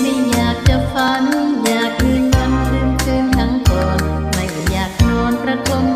ไม่อยากจะฝัน อยากลืนวันลืมคืนทั้งก่อน ไม่อยากนอนประทม